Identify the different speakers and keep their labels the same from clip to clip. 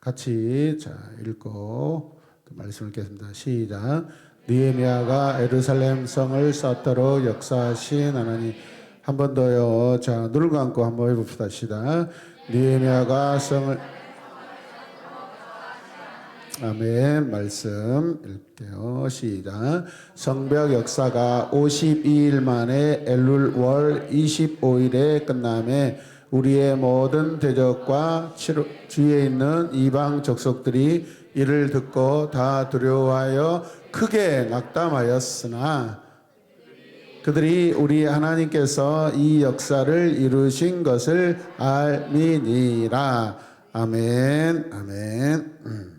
Speaker 1: 같이 자 읽고 또 말씀을 읽겠습니다. 시작. 니에미아가 에루살렘 성을 쌓도록 역사하신 하나님 한 번 더요. 자 눈을 감고 한번 해봅시다. 시작. 니에미아가 성을 아멘 말씀 읽게요 시작 성벽 역사가 52일 만에 엘룰 월 25일에 끝남에 우리의 모든 대적과 주위에 있는 이방 족속들이 이를 듣고 다 두려워하여 크게 낙담하였으나 그들이 우리 하나님께서 이 역사를 이루신 것을 알미니라. 아멘 아멘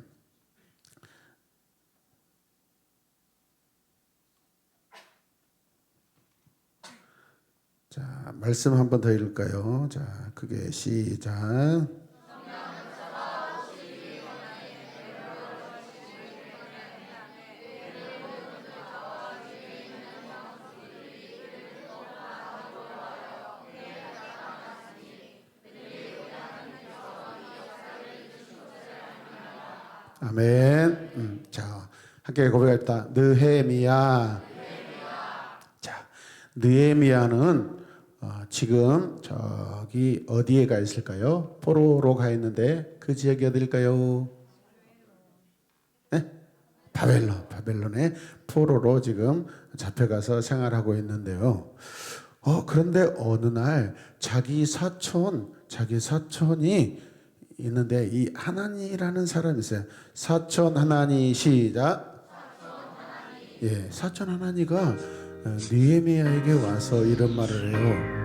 Speaker 1: 자, 말씀 한 번 더 읽을까요? 자, 그게 시작. 아멘. 음, 자, 함께 고백했다. 느헤미야. 자, 느헤미야는 어, 지금 저기 어디에 가 있을까요? 포로로 가 있는데 그 지역이 어딜까요? 네? 바벨론, 바벨론에 포로로 지금 잡혀가서 생활하고 있는데요. 어, 그런데 어느 날 자기 사촌, 자기 사촌이 있는데 이 하나니라는 사람이 있어요. 사촌 하나니 시작. 예, 사촌 하나니가 어, 느헤미야에게 와서 이런 말을 해요.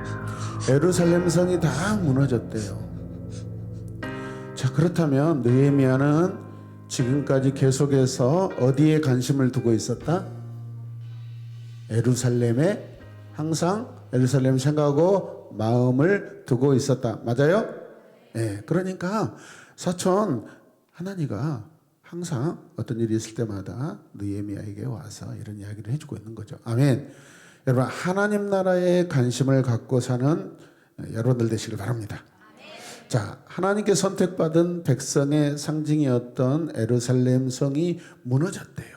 Speaker 1: 에루살렘 성이 다 무너졌대요. 자 그렇다면 느헤미야는 지금까지 계속해서 어디에 관심을 두고 있었다? 에루살렘에 항상 에루살렘 생각하고 마음을 두고 있었다. 맞아요? 예. 그러니까 사촌 하나니가 항상 어떤 일이 있을 때마다 느헤미야에게 와서 이런 이야기를 해주고 있는 거죠. 아멘. 여러분 하나님 나라에 관심을 갖고 사는 여러분들 되시길 바랍니다. 자, 하나님께 선택받은 백성의 상징이었던 에루살렘 성이 무너졌대요.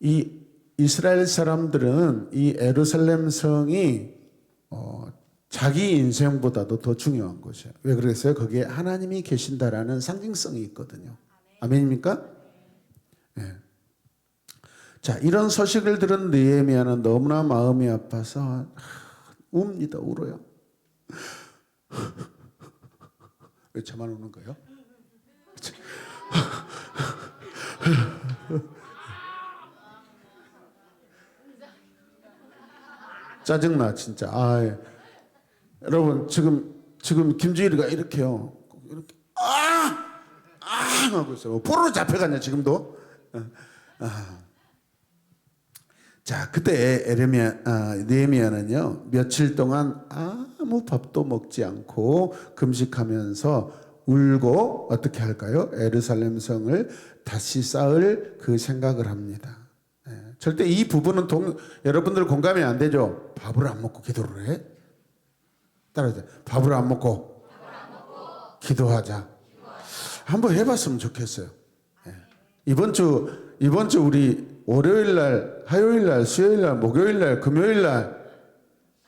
Speaker 1: 이 이스라엘 사람들은 이 에루살렘 성이 어, 자기 인생보다도 더 중요한 거죠. 왜 그랬어요? 거기에 하나님이 계신다라는 상징성이 있거든요. 아멘입니까? 예. 자, 이런 소식을 들은 느헤미야는 너무나 마음이 아파서 하, 웁니다. 울어요. 왜 저만 우는 거예요? 짜증나 진짜. 아, 예. 여러분 지금 지금 김주일이가 이렇게요. 이렇게 아! 아! 하고 있어요. 포로로 잡혀갔냐 지금도. 어, 아. 자 그때 에레미야 아, 느헤미야는요 며칠 동안 아무 밥도 먹지 않고 금식하면서 울고 어떻게 할까요? 에르살렘 성을 다시 쌓을 그 생각을 합니다. 예, 절대 이 부분은 동, 여러분들 공감이 안 되죠. 밥을 안 먹고 기도를 해? 따라서 밥을 안 먹고, 기도하자. 한번 해봤으면 좋겠어요. 예. 이번 주 이번 주 우리 월요일 날, 화요일 날, 수요일 날, 목요일 날, 금요일 날,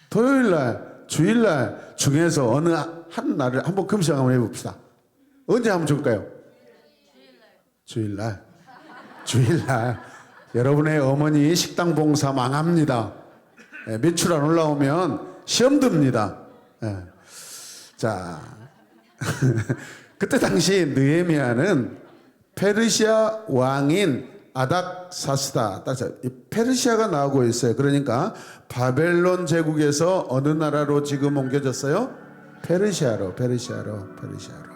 Speaker 1: 토요일 날, 주일 날 중에서 어느 한 날을 한번 금식 한번 해봅시다. 언제 하면 좋을까요? 주일 날. 주일 날. 여러분의 어머니 식당 봉사 망합니다. 예, 매출 안 올라오면 시험 듭니다. 예. 자, 그때 당시 느헤미야는 페르시아 왕인 아닥사스다. 페르시아가 나오고 있어요. 그러니까 바벨론 제국에서 어느 나라로 지금 옮겨졌어요? 페르시아로, 페르시아로, 페르시아로.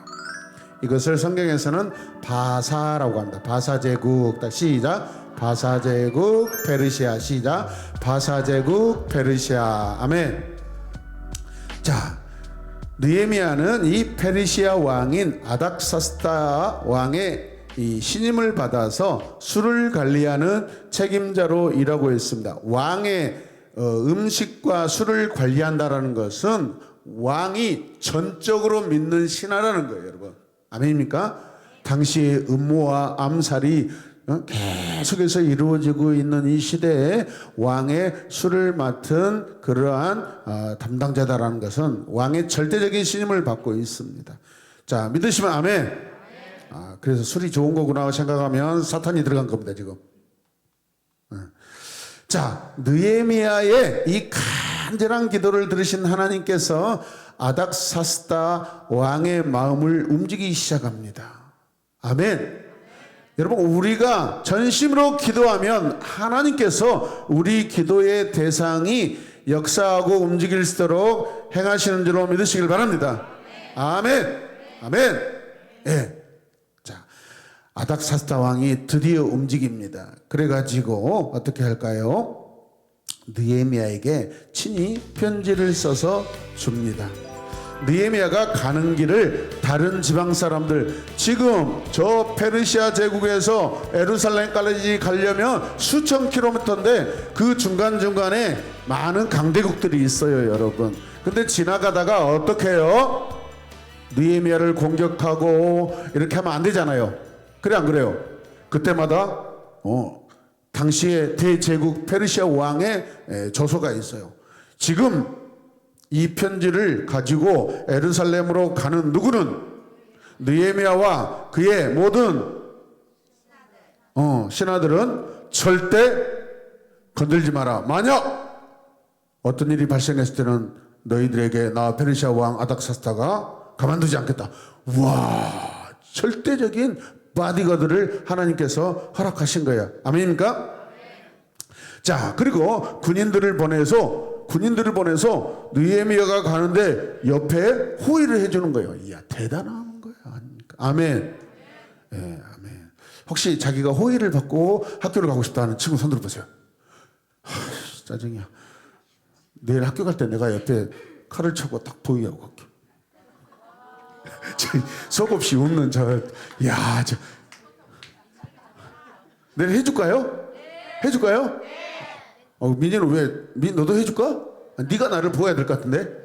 Speaker 1: 이것을 성경에서는 바사라고 합니다. 바사 제국. 딱 시작. 바사 제국 페르시아 시작. 바사 제국 페르시아. 아멘. 자, 느헤미야는 이 페르시아 왕인 아닥사스다 왕의 이 신임을 받아서 술을 관리하는 책임자로 일하고 있습니다. 왕의 어, 음식과 술을 관리한다라는 것은 왕이 전적으로 믿는 신하라는 거예요, 여러분. 아멘입니까? 당시의 음모와 암살이 어, 계속해서 이루어지고 있는 이 시대에 왕의 수를 맡은 그러한 아, 담당자다라는 것은 왕의 절대적인 신임을 받고 있습니다. 자 믿으시면 아멘. 아, 그래서 술이 좋은 거구나 생각하면 사탄이 들어간 겁니다 지금. 자, 느에미아의 이 간절한 기도를 들으신 하나님께서 아닥사스다 왕의 마음을 움직이기 시작합니다. 아멘. 여러분, 우리가 전심으로 기도하면 하나님께서 우리 기도의 대상이 역사하고 움직일 수 있도록 행하시는 줄로 믿으시길 바랍니다. 아멘. 아멘. 예. 자, 아닥사스다 왕이 드디어 움직입니다. 그래가지고 어떻게 할까요? 느에미아에게 친히 편지를 써서 줍니다. 느에미아가 가는 길을 다른 지방 사람들 지금 저 페르시아 제국에서 에루살렘까지 가려면 수천 킬로미터인데 그 중간 중간에 많은 강대국들이 있어요, 여러분. 근데 지나가다가 어떻게 해요? 느헤미야를 공격하고 이렇게 하면 안 되잖아요. 그래 안 그래요? 그때마다 어 당시의 대제국 페르시아 왕의 에, 저소가 있어요. 지금 이 편지를 가지고 에르살렘으로 가는 누구는 느헤미야와 그의 모든 어 신하들은 절대 건들지 마라. 만약 어떤 일이 발생했을 때는 너희들에게 나 페르시아 왕 아닥사스다가 가만두지 않겠다. 와 절대적인 바디가드를 하나님께서 허락하신 거야. 아멘입니까? 자 그리고 군인들을 보내서 군인들을 보내서 느헤미야가 가는데 옆에 호의를 해주는 거예요. 이야 대단한 거야. 아멘. 예, 아멘. 혹시 자기가 호의를 받고 학교를 가고 싶다는 친구 손 들어보세요. 하, 짜증이야. 내일 학교 갈 때 내가 옆에 칼을 차고 딱 보이하고 갈게. 저 속없이 웃는 저, 야, 저. 내일 해줄까요? 해줄까요? 어, 민이는 왜, 민, 너도 해줄까? 아, 네가 나를 보여야 될 것 같은데?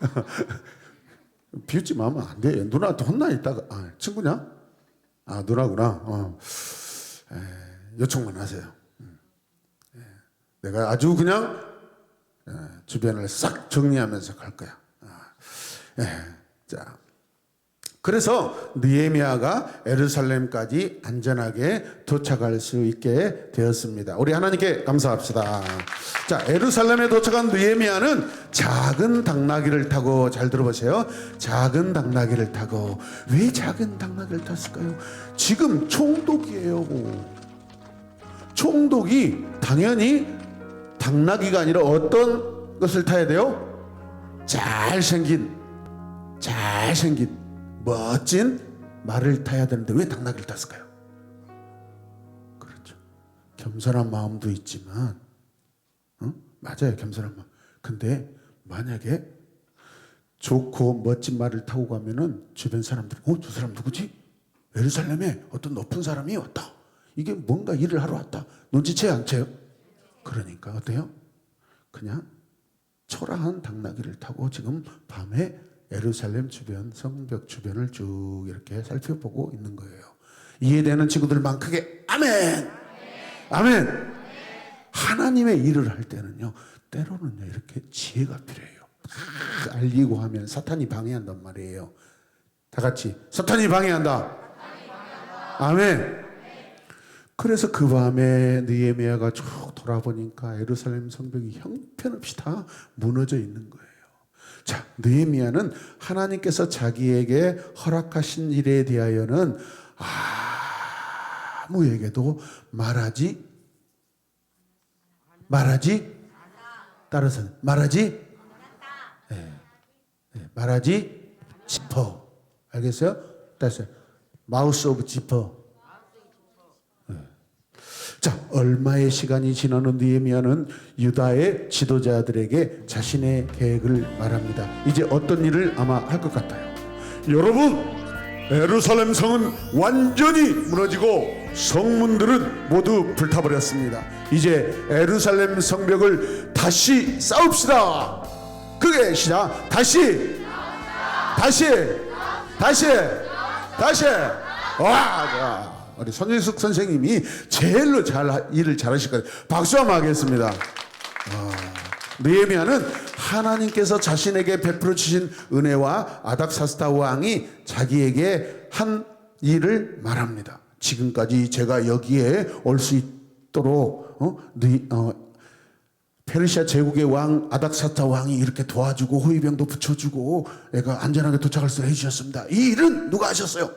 Speaker 1: 비웃지 마면 안 돼. 누나한테 혼나 있다가, 아, 친구냐? 아, 누나구나. 어. 에, 요청만 하세요. 음. 예. 내가 아주 그냥 에, 주변을 싹 정리하면서 갈 거야. 아, 예. 자, 그래서 느헤미야가 에루살렘까지 안전하게 도착할 수 있게 되었습니다. 우리 하나님께 감사합시다. 자, 에루살렘에 도착한 느헤미야는 작은 당나귀를 타고 잘 들어보세요. 작은 당나귀를 타고 왜 작은 당나귀를 탔을까요? 지금 총독이에요. 총독이 당연히 당나귀가 아니라 어떤 것을 타야 돼요? 잘생긴 잘생긴 멋진 말을 타야 되는데 왜 당나귀를 탔을까요? 그렇죠. 겸손한 마음도 있지만, 어? 맞아요, 겸손한 마음. 근데 만약에 좋고 멋진 말을 타고 가면은 주변 사람들이, 어, 저 사람 누구지? 예루살렘에 어떤 높은 사람이 왔다. 이게 뭔가 일을 하러 왔다. 눈치채요, 안 채요? 그러니까 어때요? 그냥 초라한 당나귀를 타고 지금 밤에 예루살렘 주변 성벽 주변을 쭉 이렇게 살펴보고 있는 거예요. 이해되는 친구들만 크게 아멘. 아멘. 하나님의 일을 할 때는요. 때로는요. 이렇게 지혜가 필요해요. 다 알리고 하면 사탄이 방해한단 말이에요. 다 같이 사탄이 방해한다. 아멘. 그래서 그 밤에 느헤미야가 쭉 돌아보니까 예루살렘 성벽이 형편없이 다 무너져 있는 거예요. 자, 느헤미야는 하나님께서 자기에게 허락하신 일에 대하여는 아무에게도 말하지 말하지 따라서 말하지 네, 네, 말하지 지퍼 알겠어요? 따라서 마우스 오브 지퍼 자, 얼마의 시간이 지나는 느헤미야는 유다의 지도자들에게 자신의 계획을 말합니다. 이제 어떤 일을 아마 할 것 같아요. 여러분, 에루살렘 성은 완전히 무너지고 성문들은 모두 불타버렸습니다. 이제 에루살렘 성벽을 다시 싸웁시다. 그게 시작. 다시, 다시, 다시, 다시. 와, 자, 우리 손일숙 선생님이 제일로 잘 하- 일을 잘하실 거예요. 박수 한번 하겠습니다. 느헤미야는 하나님께서 자신에게 베풀어 주신 은혜와 아닥사스다 왕이 자기에게 한 일을 말합니다. 지금까지 제가 여기에 올 수 있도록 어? 느- 어, 페르시아 제국의 왕 아닥사타 왕이 이렇게 도와주고 호위병도 붙여주고 애가 안전하게 도착할 수 해주셨습니다. 이 일은 누가 하셨어요?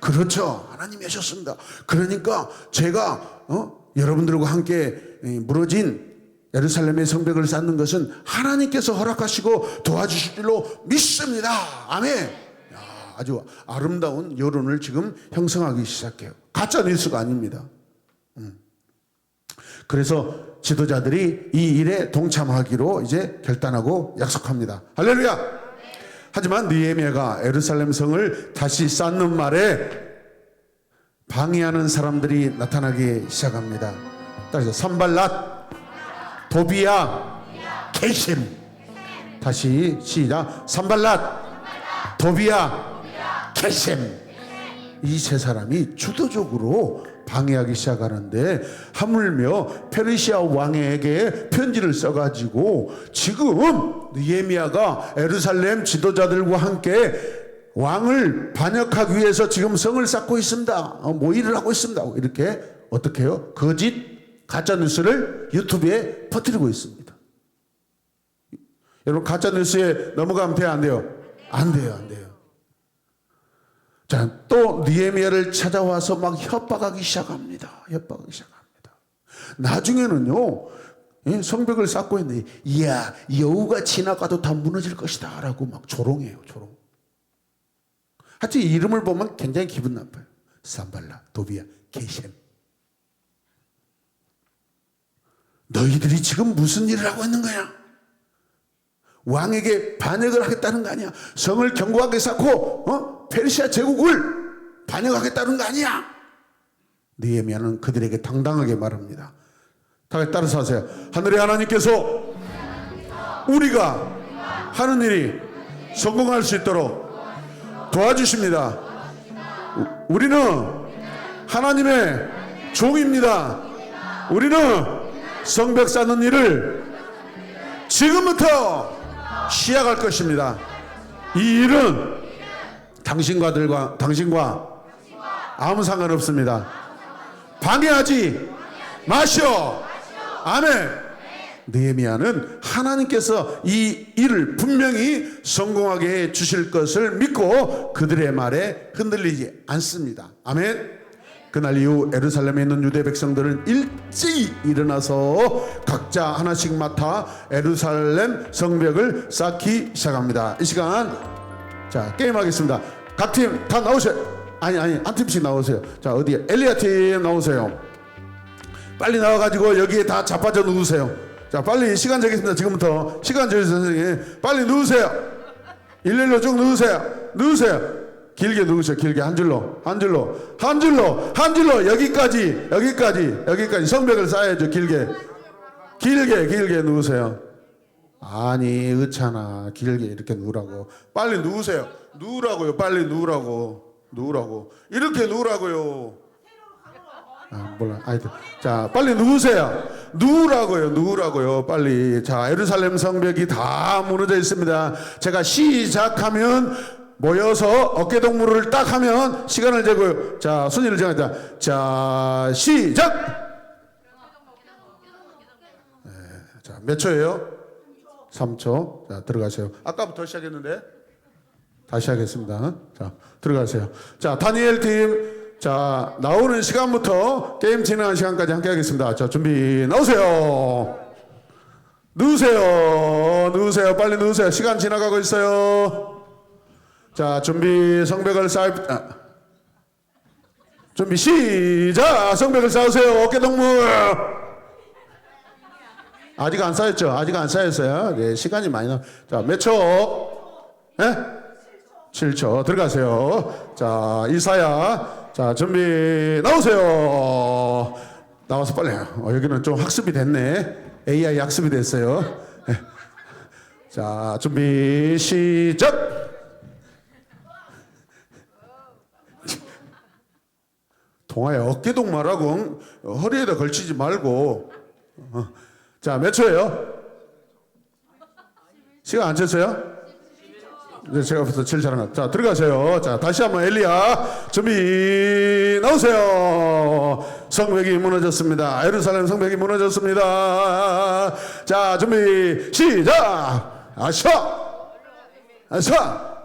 Speaker 1: 그렇죠. 하나님이 하셨습니다. 그러니까 제가 어? 여러분들과 함께 이 무너진 예루살렘의 성벽을 쌓는 것은 하나님께서 허락하시고 도와주실 줄로 믿습니다. 아멘. 야, 아주 아름다운 여론을 지금 형성하기 시작해요. 가짜 뉴스가 아닙니다. 그래서 지도자들이 이 일에 동참하기로 이제 결단하고 약속합니다. 할렐루야. 하지만 느헤미야가 예루살렘 성을 다시 쌓는 말에 방해하는 사람들이 나타나기 시작합니다. 따라서 산발랏, 도비야, 게셈. 다시 시작. 산발랏, 도비야, 게셈. 이세 사람이 주도적으로 방해하기 시작하는데 하물며 페르시아 왕에게 편지를 써가지고 지금 느헤미야가 에루살렘 지도자들과 함께 왕을 반역하기 위해서 지금 성을 쌓고 있습니다. 어, 모의를 하고 있습니다. 이렇게 어떻게 해요? 거짓 가짜 뉴스를 유튜브에 퍼뜨리고 있습니다. 여러분 가짜 뉴스에 넘어가면 돼요, 안 돼요? 안 돼요, 안 돼요. 자, 또 니에미아를 찾아와서 막 협박하기 시작합니다. 협박하기 시작합니다. 나중에는요, 예, 성벽을 쌓고 있는데, 이야, 여우가 지나가도 다 무너질 것이다. 라고 막 조롱해요, 조롱. 하여튼 이 이름을 보면 굉장히 기분 나빠요. 삼발라, 도비야, 게셈. 너희들이 지금 무슨 일을 하고 있는 거야? 왕에게 반역을 하겠다는 거 아니야? 성을 견고하게 쌓고 어? 페르시아 제국을 반역하겠다는 거 아니야? 느헤미야는 그들에게 당당하게 말합니다. 다 따라서 하세요. 하늘의 하나님께서 우리가 하는 일이 성공할 수 있도록 도와주십니다. 우- 우리는 하나님의 종입니다. 우리는 성벽 쌓는 일을 지금부터 시작할 것입니다. 이 일은 당신과들과 당신과 아무 상관 없습니다. 방해하지 마시오. 아멘. 느헤미야는 하나님께서 이 일을 분명히 성공하게 해 주실 것을 믿고 그들의 말에 흔들리지 않습니다. 아멘. 그날 이후 에루살렘에 있는 유대 백성들은 일찍 일어나서 각자 하나씩 맡아 에루살렘 성벽을 쌓기 시작합니다. 이 시간 자 게임하겠습니다. 각 팀 다 나오세요. 아니 아니 한 팀씩 나오세요. 자 어디 엘리야 팀 나오세요. 빨리 나와가지고 여기에 다 자빠져 누우세요. 자 빨리 시간 정했습니다. 지금부터 시간 정해서 선생님 빨리 누우세요. 일렬로 쭉 누우세요. 누우세요. 길게 누우세요. 길게 한 줄로 한 줄로 한 줄로 한 줄로 여기까지 여기까지 여기까지 성벽을 쌓아야죠. 길게 길게 길게 누우세요. 아니 의찬아 길게 이렇게 누우라고 빨리 누우세요. 누우라고요. 빨리 누우라고 누우라고 이렇게 누우라고요. 아, 몰라. 하여튼. 자, 빨리 누우세요. 누우라고요. 누우라고요. 빨리. 자, 예루살렘 성벽이 다 무너져 있습니다. 제가 시작하면 모여서 어깨 동무를 딱 하면 시간을 재고요. 자, 순위를 정하자. 자, 시작! 네, 자, 몇 초예요? 3초. 자, 들어가세요. 아까부터 시작했는데. 다시 하겠습니다. 자, 들어가세요. 자, 다니엘 팀. 자, 나오는 시간부터 게임 진행하는 시간까지 함께 하겠습니다. 자, 준비, 나오세요. 누우세요. 누우세요. 빨리 누우세요. 시간 지나가고 있어요. 자, 준비, 성벽을 쌓, 아. 준비, 시작! 성벽을 쌓으세요. 어깨 동무! 아직 안 쌓였죠? 아직 안 쌓였어요. 네, 시간이 많이 나. 자, 몇 초? 예? 7초 들어가세요. 자 이사야 자 준비 나오세요. 나와서 빨리 어, 여기는 좀 학습이 됐네. AI 학습이 됐어요. 예. 자 준비 시작. 동아야 어깨 동무하라고 응? 허리에다 걸치지 말고 어. 자몇 초예요? 시간 안 쳤어요? 네, 제가 벌써 제일 잘한 것. 자, 들어가세요. 자, 다시 한번 엘리야, 준비, 나오세요. 성벽이 무너졌습니다. 예루살렘 성벽이 무너졌습니다. 자, 준비, 시작! 아셔! 아셔!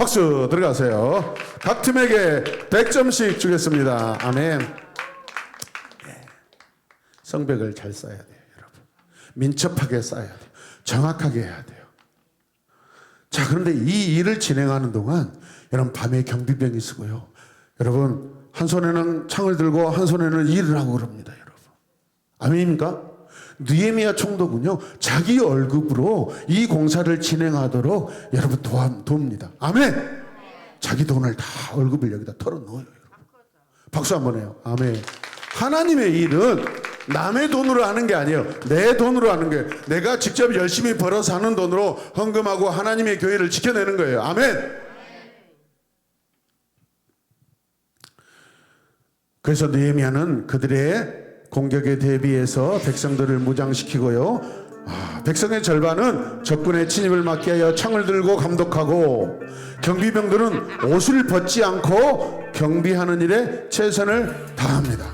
Speaker 1: 아, 박수 들어가세요. 각 팀에게 100점씩 주겠습니다. 아멘. 네. 성벽을 잘 쌓아야 돼요, 여러분. 민첩하게 쌓아야 돼요. 정확하게 해야 돼요. 자, 그런데 이 일을 진행하는 동안 여러분 밤에 경비병이 쓰고요. 여러분 한 손에는 창을 들고 한 손에는 일을 하고 그럽니다, 여러분. 아멘입니까? 느헤미야 총독은요 자기 월급으로 이 공사를 진행하도록 여러분 도와 돕니다. 아멘. 자기 돈을 다 월급을 여기다 털어넣어요, 여러분. 박수 한번 해요. 아멘. 하나님의 일은 남의 돈으로 하는 게 아니에요. 내 돈으로 하는 거예요. 내가 직접 열심히 벌어서 하는 돈으로 헌금하고 하나님의 교회를 지켜내는 거예요. 아멘. 그래서 느헤미야는 그들의 공격에 대비해서 백성들을 무장시키고요. 아, 백성의 절반은 적군의 침입을 막기 위하여 창을 들고 감독하고 경비병들은 옷을 벗지 않고 경비하는 일에 최선을 다합니다.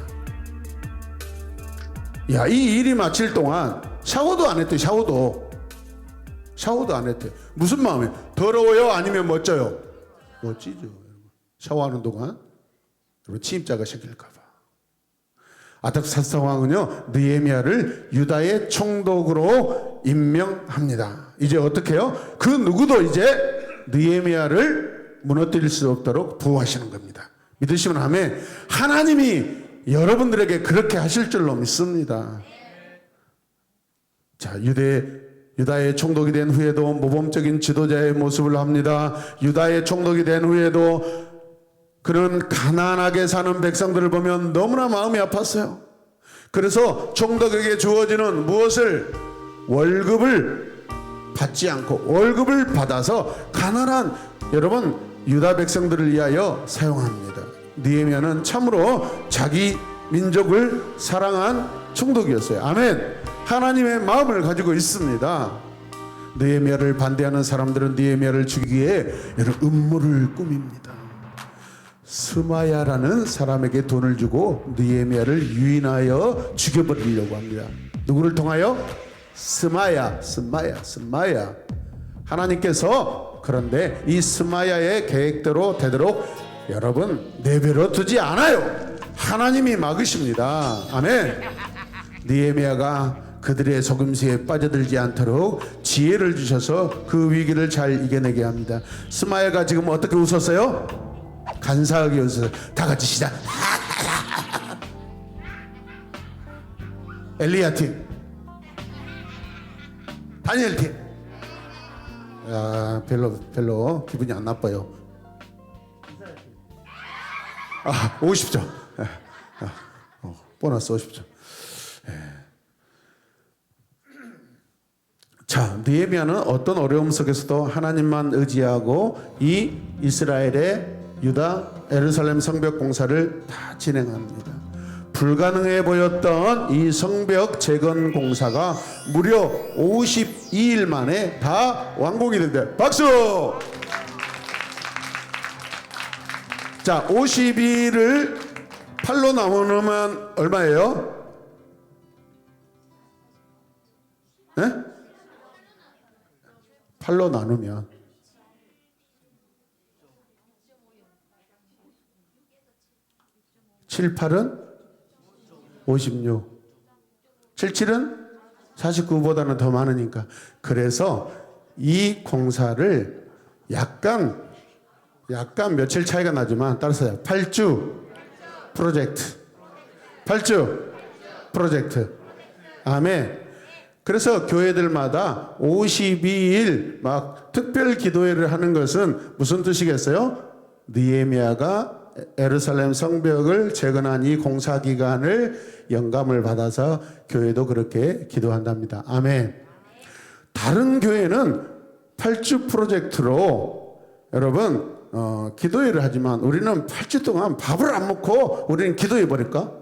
Speaker 1: 야, 이 일이 마칠 동안 샤워도 안 했대, 샤워도. 샤워도 안 했대. 무슨 마음에? 더러워요? 아니면 멋져요? 멋지죠. 샤워하는 동안. 여러분, 침입자가 생길까봐. 아닥사 상황은요, 느헤미야를 유다의 총독으로 임명합니다. 이제 어떻게 해요? 그 누구도 이제 느헤미야를 무너뜨릴 수 없도록 부하시는 겁니다. 믿으시면 하면 하나님이 여러분들에게 그렇게 하실 줄로 믿습니다. 자, 유대 유다의 총독이 된 후에도 모범적인 지도자의 모습을 합니다. 유다의 총독이 된 후에도 그런 가난하게 사는 백성들을 보면 너무나 마음이 아팠어요. 그래서 총독에게 주어지는 무엇을 월급을 받지 않고 월급을 받아서 가난한 여러분 유다 백성들을 위하여 사용합니다. 느헤미야는 참으로 자기 민족을 사랑한 총독이었어요. 아멘. 하나님의 마음을 가지고 있습니다. 느헤미야를 반대하는 사람들은 느헤미야를 죽이기에 여러분 음모를 꾸밉니다. 스마야라는 사람에게 돈을 주고 느헤미야를 유인하여 죽여버리려고 합니다. 누구를 통하여? 스마야, 스마야, 스마야. 하나님께서 그런데 이 스마야의 계획대로 되도록 여러분 내버려 두지 않아요. 하나님이 막으십니다. 아멘. 느헤미야가 그들의 속임수에 빠져들지 않도록 지혜를 주셔서 그 위기를 잘 이겨내게 합니다. 스마야가 지금 어떻게 웃었어요? 간사하게 웃어서 다 같이 시작. 엘리야 팀, 다니엘 팀. 야, 별로 별로 기분이 안 나빠요. 아, 50점. 아, 어, 보너스 50점. 자, 느헤미야는 어떤 어려움 속에서도 하나님만 의지하고 이 이스라엘의 유다 에르살렘 성벽 공사를 다 진행합니다. 불가능해 보였던 이 성벽 재건 공사가 무려 52일 만에 다 완공이 된대. 박수! 자, 52를 8로 나누면 얼마예요? 네? 8로 나누면 7, 8은 56. 7, 7은 49보다는 더 많으니까. 그래서 이 공사를 약간, 약간 며칠 차이가 나지만 따라서 8주 프로젝트. 8주 프로젝트. 아멘. 그래서 교회들마다 52일 막 특별 기도회를 하는 것은 무슨 뜻이겠어요? 느헤미야가 에르살렘 성벽을 재건한 이 공사 기간을 영감을 받아서 교회도 그렇게 기도한답니다. 아멘. 다른 교회는 8주 프로젝트로 여러분 어, 기도회를 하지만 우리는 8주 동안 밥을 안 먹고 우리는 기도해 버릴까?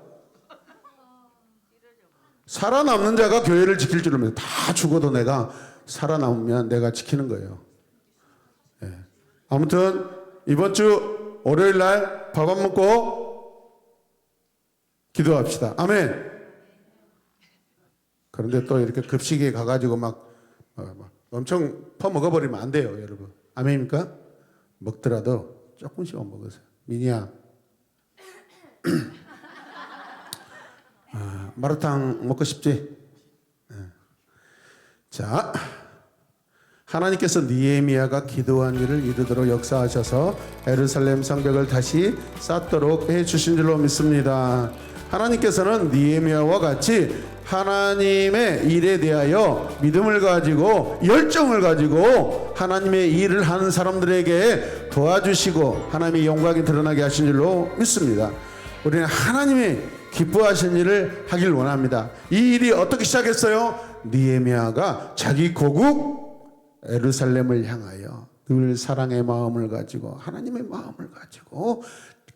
Speaker 1: 살아남는 자가 교회를 지킬 줄을 믿어. 다 죽어도 내가 살아남으면 내가 지키는 거예요. 예. 아무튼 이번 주 월요일 날 밥 안 먹고 기도합시다. 아멘. 그런데 또 이렇게 급식에 가가지고 막, 막, 막 엄청 퍼먹어 버리면 안 돼요, 여러분. 아멘입니까? 먹더라도 조금씩만 먹으세요. 미니야. 아, 마라탕 먹고 싶지? 예. 자, 하나님께서 니에미아가 기도한 일을 이루도록 역사하셔서 에루살렘 성벽을 다시 쌓도록 해 주신 줄로 믿습니다. 하나님께서는 니에미아와 같이 하나님의 일에 대하여 믿음을 가지고 열정을 가지고 하나님의 일을 하는 사람들에게 도와주시고 하나님의 영광이 드러나게 하신 줄로 믿습니다. 우리는 하나님의 기뻐하신 일을 하길 원합니다. 이 일이 어떻게 시작했어요? 니에미아가 자기 고국 에루살렘을 향하여 늘 사랑의 마음을 가지고 하나님의 마음을 가지고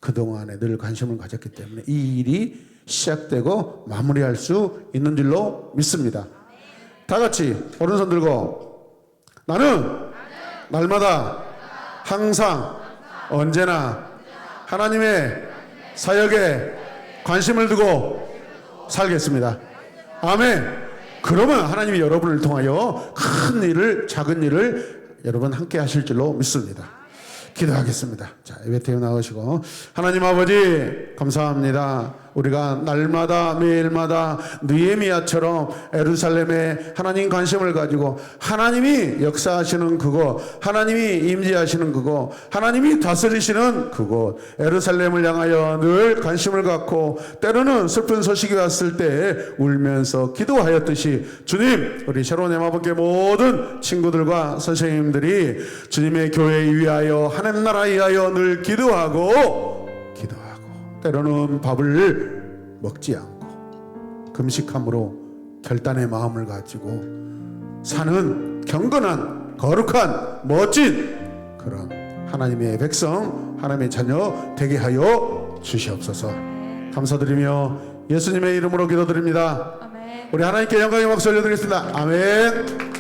Speaker 1: 그동안에 늘 관심을 가졌기 때문에 이 일이 시작되고 마무리할 수 있는 줄로 믿습니다. 다 같이 오른손 들고 나는 날마다 항상 언제나 하나님의 사역에 관심을 두고 살겠습니다. 아멘. 그러면 하나님이 여러분을 통하여 큰 일을 작은 일을 여러분 함께 하실 줄로 믿습니다. 기도하겠습니다. 자, 예배팀 나오시고 하나님 아버지 감사합니다. 우리가 날마다 매일마다 느헤미야처럼 에루살렘에 하나님 관심을 가지고 하나님이 역사하시는 그곳, 하나님이 임재하시는 그곳, 하나님이 다스리시는 그곳, 에루살렘을 향하여 늘 관심을 갖고 때로는 슬픈 소식이 왔을 때 울면서 기도하였듯이 주님, 우리 새로운 애마법계 모든 친구들과 선생님들이 주님의 교회 위하여 하나님 나라 위하여 늘 기도하고 때로는 밥을 먹지 않고 금식함으로 결단의 마음을 가지고 사는 경건한 거룩한 멋진 그런 하나님의 백성 하나님의 자녀 되게 하여 주시옵소서. 감사드리며 예수님의 이름으로 기도드립니다. 우리 하나님께 영광의 박수 올려드리겠습니다. 아멘